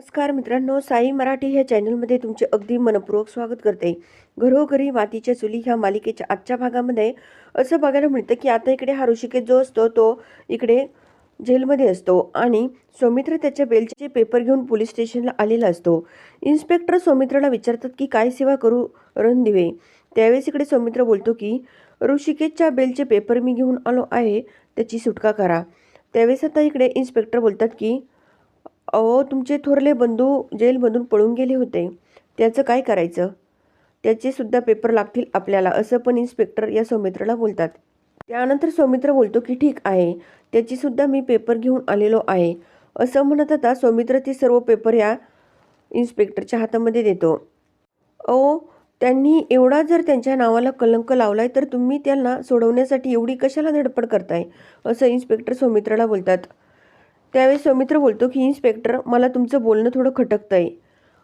नमस्कार मित्रांनो साई मराठी ह्या चॅनलमध्ये तुमचे अगदी मनपूर्वक स्वागत करते. घरोघरी मातीच्या चुली ह्या मालिकेच्या आजच्या भागामध्ये असं बघायला मिळतं की आता इकडे हा ऋषिकेश जो असतो तो इकडे जेलमध्ये असतो आणि सौमित्र त्याच्या बेलचे पेपर घेऊन पोलीस स्टेशनला आलेला असतो. इन्स्पेक्टर सौमित्राला विचारतात की काय सेवा करू रणदिवे? त्यावेळेस इकडे सौमित्र बोलतो की ऋषिकेशच्या बेलचे पेपर मी घेऊन आलो आहे त्याची सुटका करा. त्यावेळेस आता इकडे इन्स्पेक्टर बोलतात की अहो तुमचे थोरले बंधू जेलमधून पळून गेले होते. त्याचं काय करायचं? त्याचेसुद्धा पेपर लागतील आपल्याला असं पण इन्स्पेक्टर या सौमित्रला बोलतात. त्यानंतर सौमित्र बोलतो की ठीक आहे त्याचीसुद्धा मी पेपर घेऊन आलेलो आहे. असं म्हणत आता सौमित्र ते सर्व पेपर या इन्स्पेक्टरच्या हातामध्ये देतो. अहो त्यांनी एवढा जर त्यांच्या नावाला कलंक लावला आहे तर तुम्ही त्यांना सोडवण्यासाठी एवढी कशाला धडपड करताय? असं इन्स्पेक्टर सौमित्राला बोलतात. त्यावेळेस सौमित्र बोलतो की इन्स्पेक्टर मला तुमचं बोलणं थोडं खटकतं आहे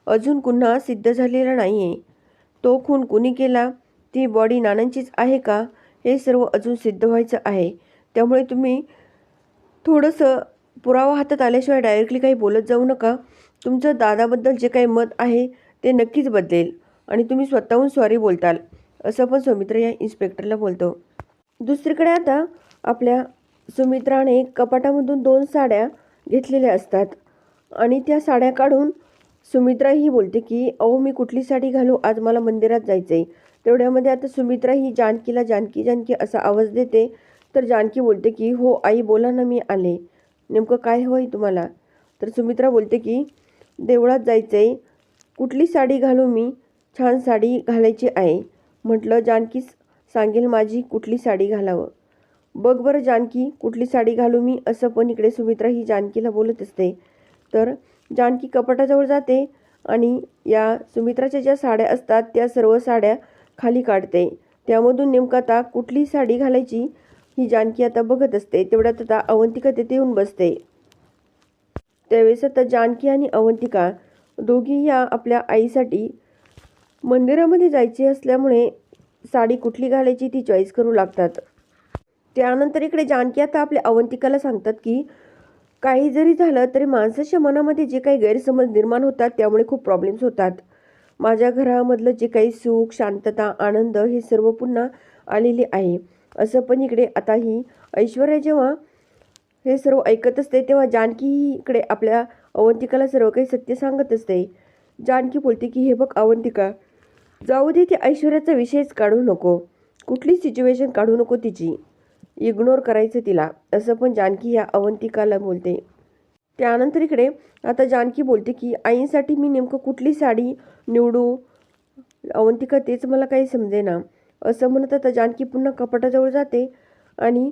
अजून गुन्हा सिद्ध झालेला नाही आहे तो खून कुणी केला? ती बॉडी नानांचीच आहे का? हे सर्व अजून सिद्ध व्हायचं आहे. त्यामुळे तुम्ही थोडंसं पुरावा हातात आल्याशिवाय डायरेक्टली काही बोलत जाऊ नका. तुमचं दादाबद्दल जे काही मत आहे ते नक्कीच बदलेल आणि तुम्ही स्वतःहून सॉरी बोलताल. असं पण सौमित्र या इन्स्पेक्टरला बोलतो. दुसरीकडे आता आपल्या सुमित्राने कपाटामधून दोन साड्या घेतलेल्या असतात. आणि त्या साड्या काढून सुमित्रा ही बोलते की अहो मी कुठली साडी घालू? आज मला मंदिरात जायचं आहे तेवढ्यामध्ये आता सुमित्रा ही जानकीला जानकी जानकी असा आवाज देते. तर जानकी बोलते की हो आई बोला ना मी आले. नेमकं काय हवं आहे तुम्हाला? तर सुमित्रा बोलते की देवळात जायचं आहे कुठली साडी घालू मी? छान साडी घालायची आहे. म्हटलं जानकी सांगेल माझी कुठली साडी घालावं. बघ बरं जानकी कुठली साडी घालू मी? असं पण इकडे सुमित्रा ही जानकीला बोलत असते. तर जानकी कपाटाजवळ जाते आणि या सुमित्राच्या ज्या साड्या असतात त्या सर्व साड्या खाली काढते. त्यामधून नेमकं आता कुठली साडी घालायची ही जानकी आता बघत असते. तेवढ्यात आता अवंतिका तिथे येऊन बसते. त्यावेळेस आता जानकी आणि अवंतिका दोघी या आपल्या आईसाठी मंदिरामध्ये जायचे असल्यामुळे साडी कुठली घालायची ती चॉईस करू लागतात. त्यानंतर इकडे जानकी आता आपल्या अवंतिकाला सांगतात की काही जरी झालं तरी माणसाच्या मनामध्ये जे काही गैरसमज निर्माण होतात त्यामुळे खूप प्रॉब्लेम्स होतात. माझ्या घरामधलं जे काही सुख शांतता आनंद हे सर्व पुन्हा आलेले आहे. असं पण इकडे आता ही ऐश्वर्या जेव्हा हे सर्व ऐकत असते तेव्हा जानकी ही इकडे आपल्या अवंतिकाला सर्व काही सत्य सांगत असते. जानकी बोलते की हे बघ अवंतिका जाऊ दे ती ऐश्वर्याचा विषयच काढू नको. कुठली सिच्युएशन काढू नको तिची. इग्नोर करायचं तिला. असं पण जानकी ह्या अवंतिकाला बोलते. त्यानंतर इकडे आता जानकी बोलते की आईसाठी मी नेमकं कुठली साडी निवडू? अवंतिका तेच मला काही समजेना. असं म्हणत आता जानकी पुन्हा कपाटाजवळ जाते आणि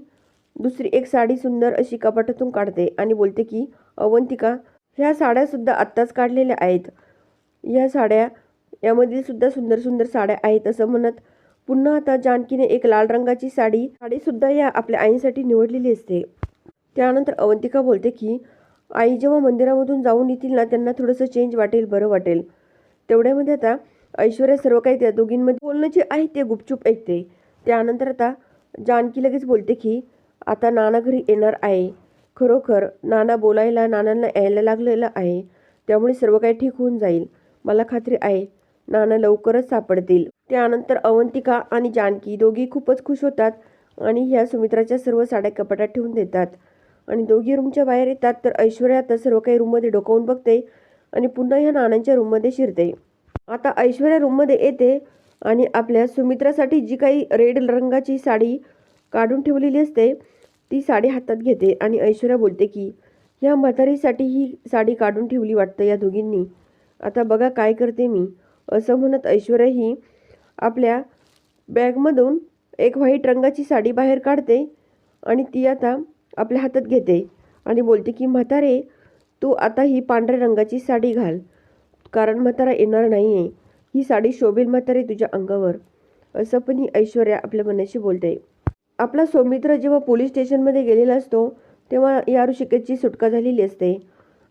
दुसरी एक साडी सुंदर अशी कपाटातून काढते आणि बोलते की अवंतिका ह्या साड्यासुद्धा आत्ताच काढलेल्या आहेत. ह्या साड्या यामधील सुद्धा सुंदर सुंदर साड्या आहेत असं म्हणत पुन्हा आता जानकीने एक लाल रंगाची साडी साडीसुद्धा या आपल्या आईसाठी निवडलेली असते. त्यानंतर अवंतिका बोलते की आई जेव्हा मंदिरामधून जाऊन येतील ना त्यांना थोडंसं चेंज वाटेल बरं वाटेल तेवढ्यामध्ये आता ऐश्वर्या सर्व काही त्या दोघींमध्ये बोलणं जे आहे ते गुपचूप ऐकते. त्यानंतर आता जानकी लगेच बोलते की आता नाना घरी येणार आहे. खरोखर नाना बोलायला नानांना यायला लागलेलं आहे. त्यामुळे सर्व काही ठीक होऊन जाईल. मला खात्री आहे. नाना लवकरच सापडतील. त्यानंतर अवंतिका आणि जानकी दोघी खूपच खुश होतात आणि ह्या सुमित्राच्या सर्व साड्या कपाटात ठेवून देतात. आणि दोघी रूमच्या बाहेर येतात तर ऐश्वर्या आता सर्व काही रूममध्ये डोकावून बघते आणि पुन्हा ह्या नानांच्या रूममध्ये शिरते. आता ऐश्वर्या रूममध्ये येते आणि आपल्या सुमित्रासाठी जी काही रेड रंगाची साडी काढून ठेवलेली असते ती साडी हातात घेते आणि ऐश्वर्या बोलते की ह्या म्हातारीसाठी ही साडी काढून ठेवली वाटतं या दोघींनी. आता बघा काय करते मी. असं म्हणत ऐश्वर्या ही आपल्या बॅगमधून एक व्हाईट रंगाची साडी बाहेर काढते आणि ती आता आपल्या हातात घेते आणि बोलते की म्हातारे तू आता ही पांढऱ्या रंगाची साडी घाल. कारण म्हातारा येणार नाही आहे ही साडी शोभेल म्हातारे तुझ्या अंगावर. असं पण ही ऐश्वर्या आपल्या मनाशी बोलते. आपला सौमित्र जेव्हा पोलीस स्टेशनमध्ये गेलेला असतो तेव्हा या ऋषिकेशची सुटका झालेली असते.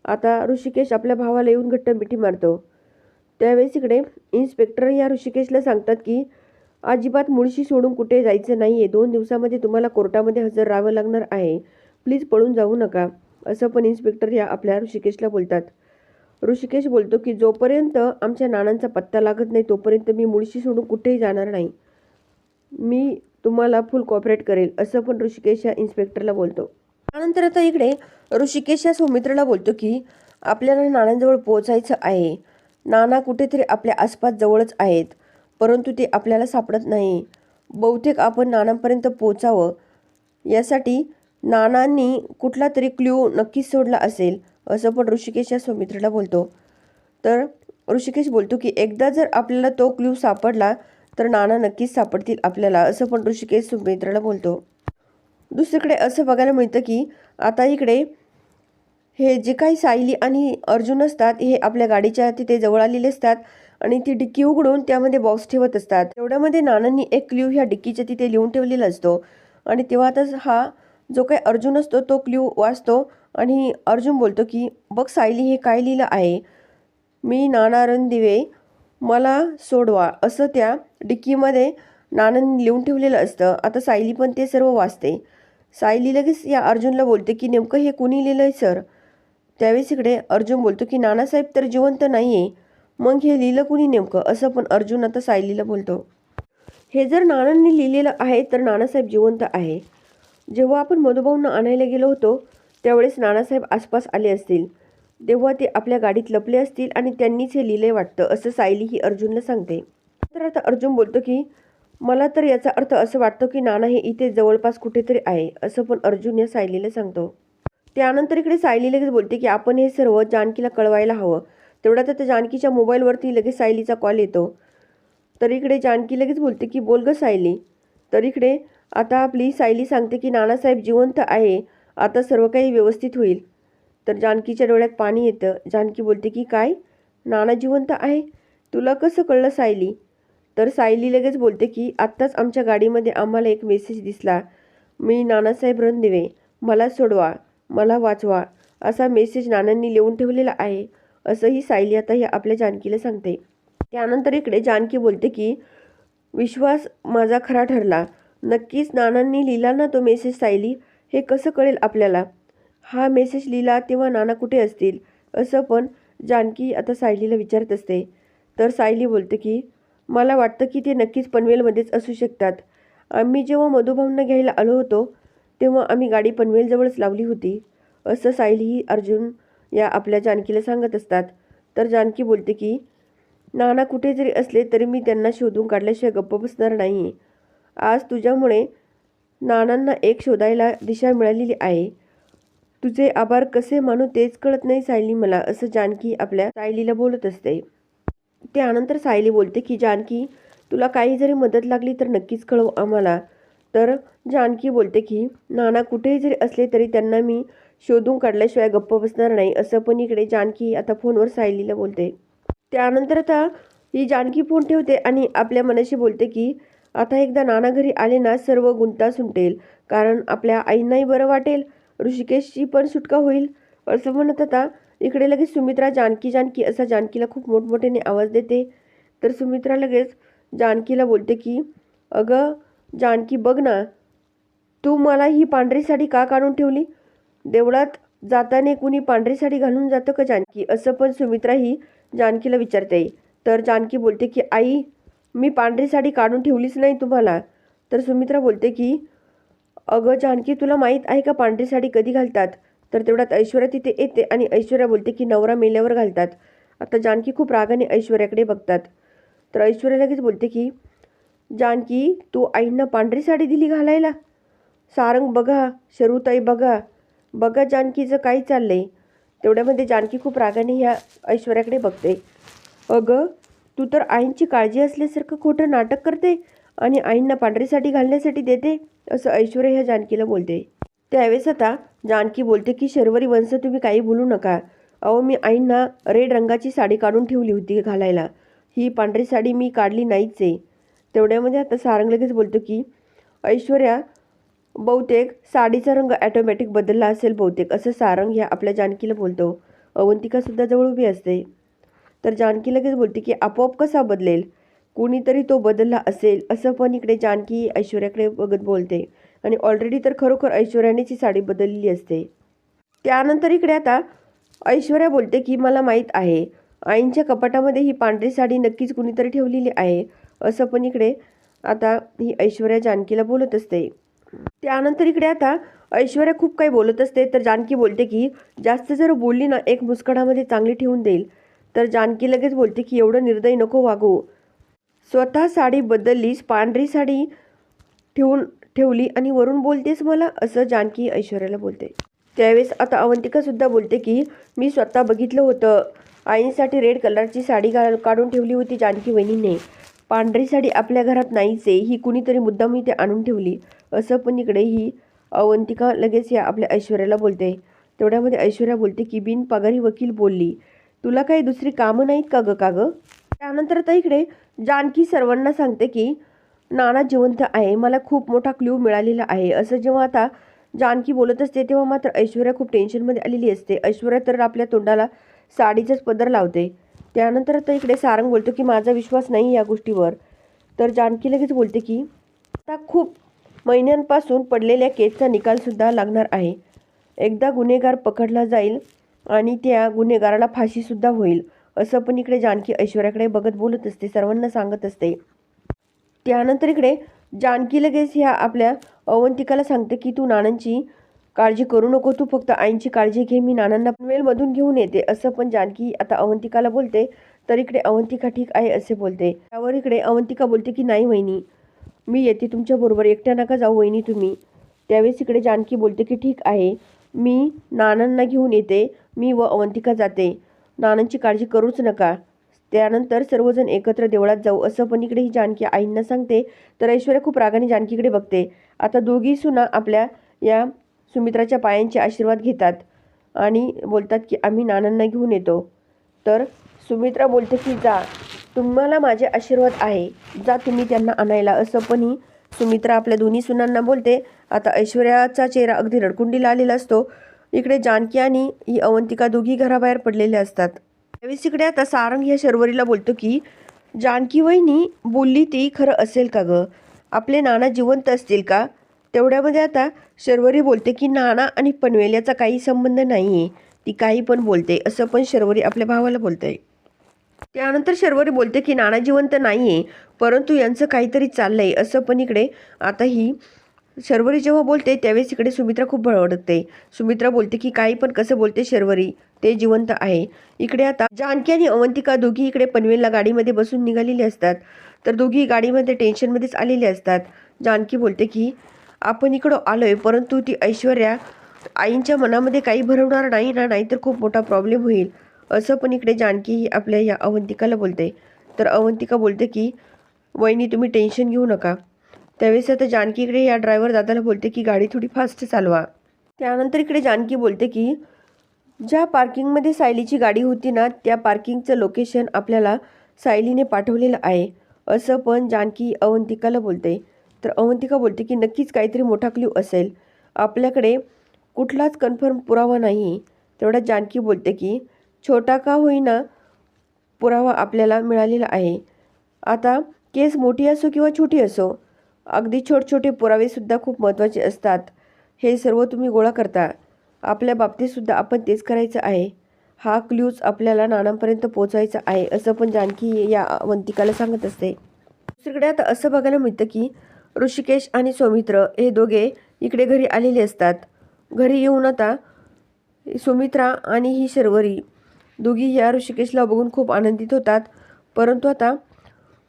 आता ऋषिकेश आपल्या भावाला येऊन घट्ट मिठी मारतो. त्यावेळेस इकडे इन्स्पेक्टर या ऋषिकेशला सांगतात की अजिबात मुळशी सोडून कुठे जायचं नाही आहे दोन दिवसामध्ये तुम्हाला कोर्टामध्ये हजर राहावं लागणार आहे. प्लीज पळून जाऊ नका. असं पण इन्स्पेक्टर या आपल्या ऋषिकेशला बोलतात. ऋषिकेश बोलतो की जोपर्यंत आमच्या नानांचा पत्ता लागत नाही तोपर्यंत मी मुळशी सोडून कुठेही जाणार नाही. मी तुम्हाला फुल कॉपरेट करेल. असं पण ऋषिकेश या इन्स्पेक्टरला बोलतो. त्यानंतर आता इकडे ऋषिकेश या सौमित्रला बोलतो की आपल्याला नानांजवळ पोहोचायचं आहे. नाना कुठेतरी आपल्या आसपास जवळच आहेत परंतु ते आपल्याला सापडत नाही. बहुतेक आपण नानांपर्यंत पोचावं यासाठी नानांनी कुठला तरी क्ल्यू नक्कीच सोडला असेल असं पण ऋषिकेश या सौमित्रला बोलतो. तर ऋषिकेश बोलतो की एकदा जर आपल्याला तो क्ल्यू सापडला तर नाना नक्कीच सापडतील आपल्याला असं पण ऋषिकेश सुमित्राला बोलतो. दुसरीकडे असं बघायला मिळतं की आता इकडे हे जे काही सायली आणि अर्जुन असतात हे आपल्या गाडीच्या तिथे जवळ आलेले असतात आणि ती डिक्की उघडून त्यामध्ये बॉक्स ठेवत असतात. तेवढ्यामध्ये नानांनी एक क्ल्यू ह्या डिक्कीच्या तिथे लिहून ठेवलेला असतो. आणि तेव्हा हा जो काही अर्जुन असतो तो क्ल्यू वाचतो आणि अर्जुन बोलतो की बघ सायली हे काय लिहिलं आहे? मी नाना रणदिवे मला सोडवा. असं त्या डिक्कीमध्ये नानांनी लिहून ठेवलेलं असतं. आता सायली पण ते सर्व वाचते. सायली लगेच या अर्जुनला बोलते की नेमकं हे कुणी लिहिलं आहे सर? त्यावेळेस इकडे अर्जुन बोलतो की नानासाहेब तर जिवंत नाही आहे मग हे लिहिलं कुणी नेमकं? असं पण अर्जुन आता सायलीला बोलतो. हे जर नानांनी लिहिलेलं आहे तर नानासाहेब जिवंत आहे. जेव्हा आपण मधुभाऊंना आणायला गेलो होतो त्यावेळेस नानासाहेब आसपास आले असतील. तेव्हा ते आपल्या गाडीत लपले असतील आणि त्यांनीच हे लिहिलंय वाटतं असं सायली ही अर्जुनला सांगते. तर आता अर्जुन बोलतो की मला तर याचा अर्थ असं वाटतं की नाना हे इथे जवळपास कुठेतरी आहे असं पण अर्जुन या सायलीला सांगतो. त्यानंतर इकडे सायली लगेच बोलते की आपण हे सर्व जानकीला कळवायला हवं. तेवढ्यात आता जानकीच्या मोबाईलवरती लगेच सायलीचा कॉल येतो. तर इकडे जानकी लगेच बोलते की बोल ग सायली. तर इकडे आता आपली सायली सांगते की नानासाहेब जिवंत आहे. आता सर्व काही व्यवस्थित होईल. तर जानकीच्या डोळ्यात पाणी येतं. जानकी बोलते की काय? नाना जिवंत आहे? तुला कसं कळलं सायली? तर सायली लगेच बोलते की आत्ताच आमच्या गाडीमध्ये आम्हाला एक मेसेज दिसला. मी नानासाहेब रणदिवे. मला सोडवा. मला वाचवा असा मेसेज नानांनी लिहून ठेवलेला आहे असंही सायली आता हे आपल्या जानकीला सांगते. त्यानंतर इकडे जानकी बोलते की विश्वास माझा खरा ठरला. नक्कीच नानांनी लिहिला ना तो मेसेज सायली? हे कसं कळेल आपल्याला? हा मेसेज लिहिला तेव्हा नाना कुठे असतील? असं पण जानकी आता सायलीला विचारत असते. तर सायली बोलते की मला वाटतं की ते नक्कीच पनवेलमध्येच असू शकतात. आम्ही जेव्हा मधुभावना घ्यायला आलो होतो तेव्हा आम्ही गाडी पनवेलजवळच लावली होती. असं सायलीही अर्जुन या आपल्या जानकीला सांगत असतात. तर जानकी बोलते की नाना कुठे जरी असले तरी मी त्यांना शोधून काढल्याशिवाय गप्प बसणार नाही. आज तुझ्यामुळे नानांना एक शोधायला दिशा मिळालेली आहे. तुझे आभार कसे मानू तेच कळत नाही सायली मला असं जानकी आपल्या सायलीला बोलत असते. त्यानंतर सायली बोलते की जानकी तुला काही जरी मदत लागली तर नक्कीच कळव आम्हाला. तर जानकी बोलते की नाना कुठेही जरी असले तरी त्यांना मी शोधून काढल्याशिवाय गप्प बसणार नाही असं पण इकडे जानकी आता फोनवर सायलीला बोलते. त्यानंतर आता ही जानकी फोन ठेवते आणि आपल्या मनाशी बोलते की आता एकदा नाना घरी आले ना सर्व गुंता सुंटेल कारण आपल्या आईंनाही बरं वाटेल ऋषिकेशची पण सुटका होईल असं म्हणत आता इकडे लगेच सुमित्रा जानकी जानकी असा जानकीला खूप मोठमोठ्याने आवाज देते. तर सुमित्रा लगेच जानकीला बोलते की अगं जानकी बघ ना. तू मला ही पांढरी साडी का काढून ठेवली? देवळात जाताना कुणी पांढरी साडी घालून जातं का जानकी? असं पण सुमित्रा ही जानकीला विचारते. तर जानकी बोलते की आई मी पांढरी साडी काढून ठेवलीच नाही तुम्हाला. तर सुमित्रा बोलते की अगं जानकी तुला माहीत आहे का पांढरी साडी कधी घालतात? तर तेवढ्यात ऐश्वर्या तिथे येते आणि ऐश्वर्या बोलते की नवरा मेल्यावर घालतात. आता जानकी खूप रागाने ऐश्वर्याकडे बघतात. तर ऐश्वर्या लगेच बोलते की जानकी तू आईंना पांढरी साडी दिली घालायला? सारंग बघा शरूताई बघा. बघा जानकीचं काय चाललंय. तेवढ्यामध्ये जानकी खूप रागाने ह्या ऐश्वर्याकडे बघते. अगं तू तर आईंची काळजी असल्यासारखं खोटं नाटक करते आणि आईंना पांढरी साडी घालण्यासाठी देते असं ऐश्वर्या ह्या जानकीला बोलते. त्यावेळेस आता जानकी बोलते की शर्वरी वंश तुम्ही काही बोलू नका. अहो मी आईंना रेड रंगाची साडी काढून ठेवली होती घालायला. ही पांढरी साडी मी काढली नाहीच आहे तेवढ्यामध्ये आता सारंग लगेच बोलतो की ऐश्वर्या बहुतेक साडीचा रंग ॲटोमॅटिक बदलला असेल बहुतेक असं सारंग ह्या आपल्या जानकीला बोलतो. अवंतिकासुद्धा जवळ उभी असते. तर जानकी लगेच बोलते की आपोआप कसा बदलेल? कोणीतरी तो बदलला असेल असं पण इकडे जानकी ऐश्वर्याकडे बघत बोलते. आणि ऑलरेडी तर खरोखर ऐश्वर्यानेच ही साडी बदललेली असते. त्यानंतर इकडे आता ऐश्वर्या बोलते की मला माहीत आहे आईंच्या कपाटामध्ये ही पांढरी साडी नक्कीच कुणीतरी ठेवलेली आहे. असं पण इकडे आता ही ऐश्वर्या जानकीला बोलत असते. त्यानंतर इकडे आता ऐश्वर्या खूप काही बोलत असते तर जानकी बोलते की जास्त जर बोलली ना एक मुस्कडामध्ये चांगली ठेवून देईल. तर जानकी लगेच बोलते की एवढं निर्दयी नको वागू. स्वतः साडी बदललीस पांढरी साडी ठेवून ठेवली आणि वरून बोलतेस मला? असं जानकी ऐश्वर्याला बोलते. त्यावेळेस आता अवंतिकासुद्धा बोलते की मी स्वतः बघितलं होतं. आईंसाठी रेड कलरची साडी काढून ठेवली होती जानकी वहिनीने. पांढरी साडी आपल्या घरात नाहीच आहे. ही कुणीतरी मुद्दाम इथे आणून ठेवली. असं पण इकडे ही अवंतिका लगेच या आपल्या ऐश्वर्याला बोलते. तेवढ्यामध्ये ऐश्वर्या बोलते की बिन पगारी वकील बोलली. तुला काही दुसरी कामं नाहीत का गं का गं? त्यानंतर आता इकडे जानकी सर्वांना सांगते की नाना जिवंत आहे. मला खूप मोठा क्ल्यू मिळालेला आहे. असं जेव्हा आता जानकी बोलत असते तेव्हा मात्र ऐश्वर्या खूप टेन्शनमध्ये आलेली असते. ऐश्वर्या तर आपल्या तोंडाला साडीचाच पदर लावते. त्यानंतर आता इकडे सारंग बोलतो की माझा विश्वास नाही या गोष्टीवर. तर जानकी लगेच बोलते की आता खूप महिन्यांपासून पडलेल्या केसचा निकालसुद्धा लागणार आहे. एकदा गुन्हेगार पकडला जाईल आणि त्या गुन्हेगाराला फाशीसुद्धा होईल. असं पण इकडे जानकी ऐश्वर्याकडे बघत बोलत असते सर्वांना सांगत असते. त्यानंतर इकडे जानकी लगेच ह्या आपल्या अवंतिकाला सांगते की तू नानांची काळजी करू नको तू फक्त आईंची काळजी घे. मी नानांना पनवेलमधून घेऊन येते असं पण जानकी आता अवंतिकाला बोलते तर इकडे अवंतिका ठीक आहे असे बोलते. त्यावर इकडे अवंतिका बोलते की नाही वहिनी मी येते तुमच्याबरोबर एकट्या नका जाऊ वहिनी तुम्ही. त्यावेळेस इकडे जानकी बोलते की ठीक आहे मी नानांना घेऊन येते मी व अवंतिका जाते. नानांची काळजी करूच नका. त्यानंतर सर्वजण एकत्र देवळात जाऊ असं पण इकडे ही जानकी आईंना सांगते. तर ऐश्वर्या खूप रागाने जानकीकडे बघते. आता दोघी सुना आपल्या या सुमित्राच्या पायांचे आशीर्वाद घेतात आणि बोलतात की आम्ही नानांना घेऊन येतो. तर सुमित्रा बोलते की जा तुम्हाला माझे आशीर्वाद आहे. जा तुम्ही त्यांना आणायला. असं पण ही सुमित्रा आपल्या दोन्ही सुनांना बोलते. आता ऐश्वर्याचा चेहरा अगदी रडकुंडीला आलेला असतो. इकडे जानकी आणि ही अवंतिका दोघी घराबाहेर पडलेल्या असतात. त्यावेळेस इकडे आता सारंग ह्या शर्वरीला बोलतो की जानकी वहिनी बोलली ती खरं असेल का गं? आपले नाना जिवंत असतील का? तेवढ्यामध्ये आता शर्वरी बोलते की नाना आणि पनवेल याचा काही संबंध नाही आहे ती काही पण बोलते असं पण शर्वरी आपल्या भावाला बोलते त्यानंतर शर्वरी बोलते की नाना जिवंत नाही आहे परंतु यांचं काहीतरी चाललंय असं पण इकडे आता ही शर्वरी जेव्हा बोलते त्यावेळेस इकडे सुमित्रा खूप भडकते सुमित्रा बोलते की काही पण कसं बोलते शर्वरी ते जिवंत आहे. इकडे आता जानकी आणि अवंतिका दोघी इकडे पनवेलला गाडीमध्ये बसून निघालेले असतात. तर दोघी गाडीमध्ये टेन्शनमध्येच आलेले असतात. जानकी बोलते की आपण इकडं आलोय परंतु ती ऐश्वर्या आईंच्या मनामध्ये काही भरवणार नाही ना नाहीतर खूप मोठा प्रॉब्लेम होईल. असं पण इकडे जानकी ही आपल्या या अवंतिकाला बोलते. तर अवंतिका बोलते की वहिनी तुम्ही टेन्शन घेऊ नका. त्यावेळेस आता जानकी इकडे या ड्रायव्हर दादाला बोलते की गाडी थोडी फास्ट चालवा. त्यानंतर इकडे जानकी बोलते की ज्या पार्किंगमध्ये सायलीची गाडी होती ना त्या पार्किंगचं लोकेशन आपल्याला सायलीने पाठवलेलं आहे. असं पण जानकी अवंतिकाला बोलते. तर अवंतिका बोलते की नक्कीच काहीतरी मोठा क्ल्यू असेल. आपल्याकडे कुठलाच कन्फर्म पुरावा नाही. तेवढ्या जानकी बोलते की छोटा का होईना पुरावा आपल्याला मिळालेला आहे. आता केस मोठी असो किंवा छोटी असो अगदी छोट छोटे पुरावेसुद्धा खूप महत्त्वाचे असतात. हे सर्व तुम्ही गोळा करता. आपल्या बाबतीतसुद्धा आपण तेच करायचं आहे. हा क्ल्यूज आपल्याला नानांपर्यंत पोचायचा आहे असं पण जानकी या अवंतिकाला सांगत असते. दुसरीकडे आता असं बघायला मिळतं की ऋषिकेश आणि सौमित्र हे दोघे इकडे घरी आलेले असतात. घरी येऊन आता सुमित्रा आणि ही शर्वरी दोघी या ऋषिकेशला बघून खूप आनंदित होतात. परंतु आता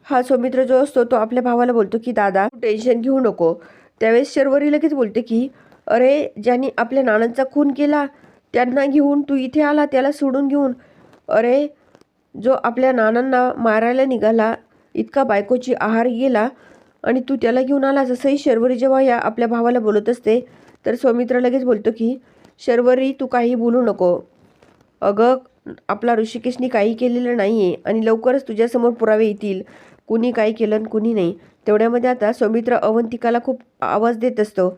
हा सौमित्र जो असतो तो आपल्या भावाला बोलतो की दादा टेन्शन घेऊ नको. त्यावेळेस शर्वरी लगेच बोलते की अरे ज्यांनी आपल्या नानांचा खून केला त्यांना घेऊन तू इथे आला त्याला सोडून घेऊन. अरे जो आपल्या नानांना मारायला निघाला इतका बायकोची आहार गेला आणि तू त्याला घेऊन आला जसंही शर्वरी जेव्हा या आपल्या भावाला बोलत असते तर सौमित्र लगेच बोलतो की शर्वरी तू काही बोलू नको. अगं आपला ऋषिकेशनी काही केलेलं नाही आहे आणि लवकरच तुझ्यासमोर पुरावे येतील. कुणी काय केलं आणि कुणी नाही. तेवढ्यामध्ये आता सौमित्र अवंतिकाला खूप आवाज देत असतो.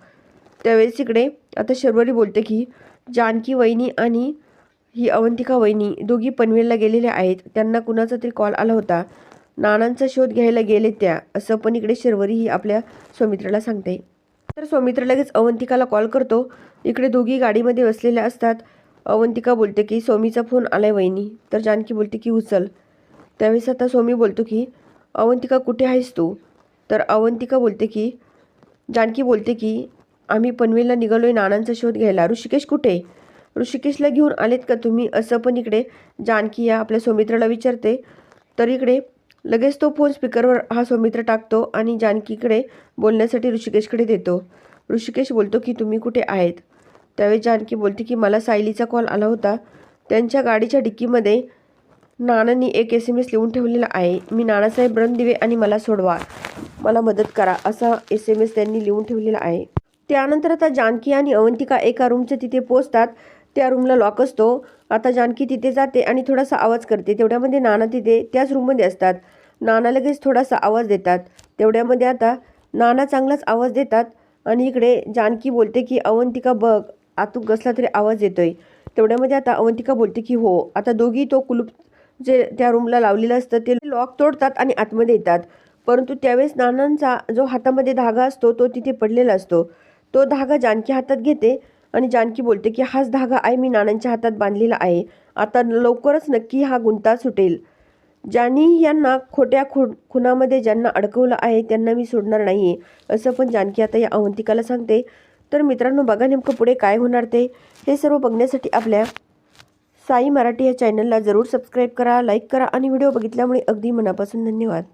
त्यावेळेस इकडे आता शर्वरी बोलते की जानकी वहिनी आणि ही अवंतिका वहिनी दोघी पनवेलला गेलेल्या आहेत. त्यांना कुणाचा तरी कॉल आला होता. नानांचा शोध घ्यायला गेले त्या असं पण इकडे शर्वरी ही आपल्या सौमित्राला सांगते. तर सौमित्र लगेच अवंतिकाला कॉल करतो. इकडे दोघी गाडीमध्ये बसलेल्या असतात. अवंतिका बोलते की सोमीचा फोन आलाय वहिनी. तर जानकी बोलते की उचल. त्यावेळेस आता सोमी बोलतो की अवंतिका कुठे आहेस तू? तर अवंतिका बोलते की जानकी बोलते की आम्ही पनवेलला निघालोय नानांचा शोध घ्यायला. ऋषिकेश कुठे? ऋषिकेशला घेऊन आलेत का तुम्ही? असं पण इकडे जानकी या आपल्या सौमित्राला विचारते. तर इकडे लगेच तो फोन स्पीकरवर हा सौमित्र टाकतो आणि जानकीकडे बोलण्यासाठी ऋषिकेशकडे देतो. ऋषिकेश बोलतो की तुम्ही कुठे आहेत? त्यावेळी जानकी बोलते की मला सायलीचा कॉल आला होता. त्यांच्या गाडीच्या डिक्कीमध्ये नानांनी एक एस एम एस लिहून ठेवलेला आहे. मी नानासाहेब रणदिवे आणि मला सोडवा. मला मदत करा असा एस एम एस त्यांनी लिहून ठेवलेला आहे. त्यानंतर आता जानकी आणि अवंतिका एका रूमच्या तिथे पोचतात त्या रूमला लॉक असतो. आता जानकी तिथे जाते आणि थोडासा आवाज करते. तेवढ्यामध्ये नाना तिथे त्याच रूममध्ये असतात. नाना लगेच थोडासा आवाज देतात. तेवढ्यामध्ये आता नाना चांगलाच आवाज देतात आणि इकडे जानकी बोलते की अवंतिका बघ आतूक कसला तरी आवाज येतोय. तेवढ्यामध्ये आता अवंतिका बोलते की हो आता दोघी तो कुलूप जे त्या रूमला लावलेलं असतं ते लॉक तोडतात आणि आतमध्ये येतात. परंतु त्यावेळेस नानांचा जो हातामध्ये धागा असतो तो तिथे पडलेला असतो. तो धागा जानकी हातात घेते आणि जानकी बोलते की हाच धागा आहे मी नानांच्या हातात बांधलेला आहे. आता लवकरच नक्की हा गुंता सुटेल. जानी यांना खोट्या खु खुनामध्ये ज्यांना अडकवलं आहे त्यांना मी सोडणार नाही आहे असं पण जानकी आता या अवंतिकाला सांगते. तर मित्रांनो बघा नेमकं पुढे काय होणार ते. हे सर्व बघण्यासाठी आपल्या साई मराठी या चॅनलला जरूर सबस्क्राईब करा लाईक करा आणि व्हिडिओ बघितल्यामुळे अगदी मनापासून धन्यवाद.